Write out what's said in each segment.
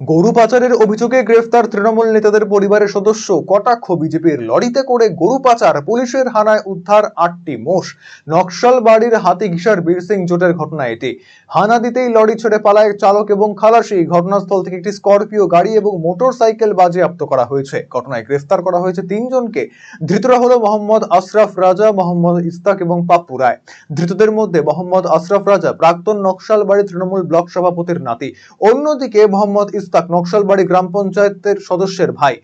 গরু পাচারের অভিযোগে গ্রেফতার তৃণমূল নেতাদের পরিবারের সদস্য, কটাক্ষ বিজেপির লরিতে করে গরু পাচার, পুলিশের হানায় উদ্ধার আটটি মোষ। নকশাল বাড়ির হাতি ঘিসার বীর সিং জোটের ঘটনা এটি। হানা দিতেই লরি ছেড়ে পালায় চালক এবং খালাসি। ঘটনাস্থল থেকে একটি স্করপিও গাড়ি এবং মোটর সাইকেল বাজেয়াপ্ত করা হয়েছে। ঘটনায় গ্রেফতার করা হয়েছে তিনজনকে। ধৃতরা হলো মোহাম্মদ আশরাফ রাজা, মোহাম্মদ ইস্তাক এবং পাপ্পু রায়। ধৃতদের মধ্যে মোহাম্মদ আশরাফ রাজা, প্রাক্তন নকশালবাড়ি তৃণমূল ব্লক সভাপতির নাতি। অন্যদিকে মোহাম্মদ ইস্তাক নকশালবাড়ি গ্রাম পঞ্চায়েতের সদস্যের ভাই।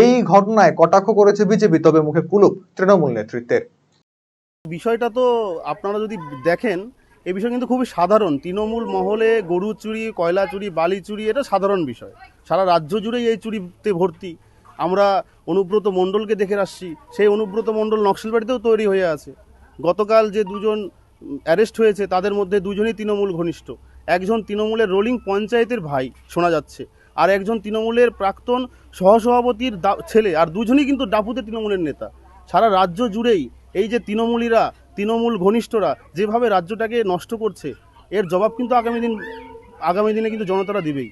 এই ঘটনায় কটাক্ষ করেছে বিজেপি, তবে মুখে কুলুপ তৃণমূল নেতৃত্বের। বিষয়টা তো আপনারা যদি দেখেন এই বিষয় কিন্তু খুবই সাধারণ। তৃণমূল মহলে গরু চুরি, কয়লা চুরি, বালি চুরি, এটা সাধারণ বিষয়। সারা রাজ্য জুড়েই এই চুরিতে ভর্তি। আমরা অনুব্রত মণ্ডলকে দেখে আসছি। সেই অনুব্রত মণ্ডল নকশালবাড়িতেও তৈরি হয়ে আছে। গতকাল যে দুজন অ্যারেস্ট হয়েছে, তাদের মধ্যে দুজনই তৃণমূল ঘনিষ্ঠ। একজন তৃণমূলের রোলিং পঞ্চায়েতের ভাই, শোনা যাচ্ছে। আর একজন তৃণমূলের প্রাক্তন সহসভাপতির ছেলে, আর দুজনই কিন্তু ডাপুতে তৃণমূলের নেতা। সারা রাজ্য জুড়েই এই যে তৃণমূলীরা, তৃণমূল ঘনিষ্ঠরা, যেভাবে রাজ্যটাকে নষ্ট করছে, এর জবাব কিন্তু আগামী দিন, আগামী দিনে কিন্তু জনতারা দিবেই।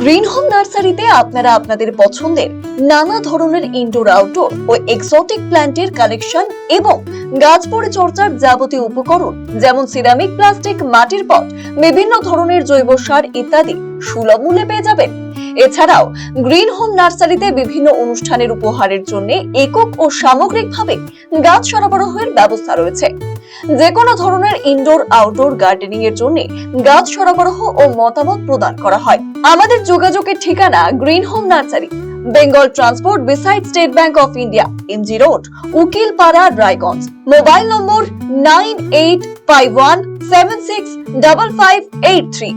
গ্রিন হোম নার্সারিতে আপনারা আপনাদের পছন্দের নানা ধরনের ইনডোর আউটডোর ও এক্সোটিক প্ল্যান্টের কালেকশন এবং গাছ পরিচর্যার যাবতীয় উপকরণ, যেমন সিরামিক প্লাস্টিক মাটির পট বিভিন্ন ধরনের জৈব সার ইত্যাদি সুলভ মূল্যে পেয়ে যাবেন। এছাড়াও গ্রিন হোম নার্সারিতে বিভিন্ন অনুষ্ঠানের উপহারের জন্য একক ও সামগ্রিকভাবে গাছ সরবরাহের ব্যবস্থা রয়েছে। যে কোনো ধরনের ইনডোর আউটডোর গার্ডেনিং এর জন্য গাছ সরবরাহ ও মতামত প্রদান করা হয়। আমাদের যোগাযোগের ঠিকানা green home nursery Bengal transport beside State Bank of India MG road Ukilpara Raiganj mobile number nine eight five one seven six double five eight three